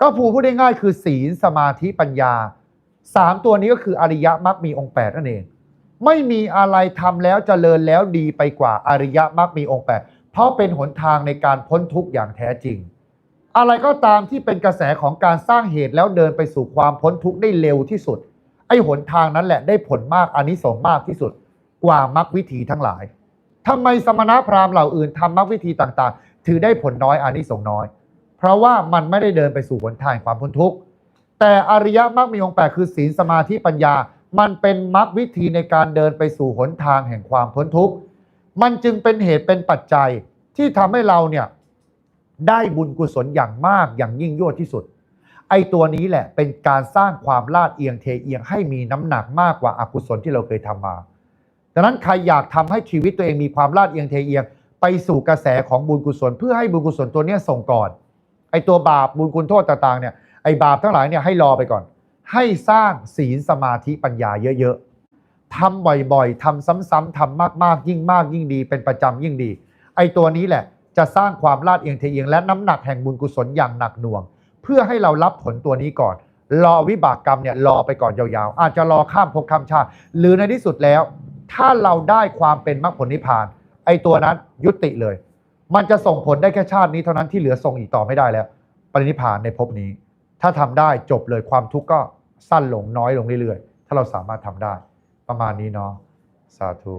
ก็ภูพูดได้ง่ายคือศีลสมาธิปัญญาสามตัวนี้ก็คืออริยมรรคมีองค์แปดนั่นเอง ไม่มีอะไรทำแล้วเจริญแล้วดีไปกว่าอริยมรรคมีองค์แปดเพราะเป็นหนทางในการพ้นทุกข์อย่างแท้จริง อะไรก็ตามที่เป็นกระแสของการสร้างเหตุแล้วเดินไปสู่ความพ้นทุกข์ได้เร็วที่สุด ไอ้หนทางนั้นแหละได้ผลมากอานิสงส์มากที่สุด กว่ามรรควิธีทั้งหลายทำไมสมณพราหมณ์เหล่าอื่นทำมรรควิธีต่างๆ ถือได้ผลน้อยอานิสงส์น้อย เพราะว่ามันไม่ได้เดินไปสู่หนทางความพ้นทุกข์ แต่อริยมรรคมีองค์แปดคือศีลสมาธิปัญญา มันเป็นมรรควิธีในการเดินไปสู่หนทางแห่งความพ้นทุกข์ มันจึงเป็นเหตุเป็นปัจจัยที่ทำให้เราเนี่ยได้บุญกุศลอย่างมากอย่างยิ่งยวดที่สุด ไอ้ตัวนี้แหละเป็นการสร้างความลาดเอียงเทเอียงให้มีน้ำหนักมากกว่าอากุศลที่เราเคยทำมาดังนั้นใครอยากทำให้ชีวิตตัวเองมีความลาดเอียงเทเอียง ไปสู่กระแสของบุญกุศล เพื่อให้บุญกุศลตัวเนี้ยส่งก่อน ไอ้ตัวบาปบุญคุณโทษต่างๆเนี่ยไอ้บาปทั้งหลายเนี่ยให้รอไปก่อน ให้สร้างศีลสมาธิปัญญาเยอะๆทำบ่อยๆทำซ้ำๆทำมากๆ ยิ่งมากยิ่งดี เป็นประจำยิ่งดี ไอ้ตัวนี้แหละจะสร้างความลาดเอียงเทเอียงและน้ำหนักแห่งบุญกุศลอย่างหนักหน่วง เพื่อให้เรารับผลตัวนี้ก่อน รอวิบากกรรมเนี่ยรอไปก่อนยาวๆ อาจจะรอข้ามภพข้ามชาติ หรือในที่สุดแล้ว ถ้าเราได้ความเป็นมรรคผลนิพพาน ไอ้ตัวนั้นยุติเลย มันจะส่งผลได้แค่ชาตินี้เท่านั้นที่เหลือส่งอีกต่อไม่ได้แล้ว ปรินิพานในภพนี้ ถ้าทำได้จบเลยความทุกข์ก็สั้นลงน้อยลงเรื่อยๆ ถ้าเราสามารถทำได้ ประมาณนี้เนาะสาธุ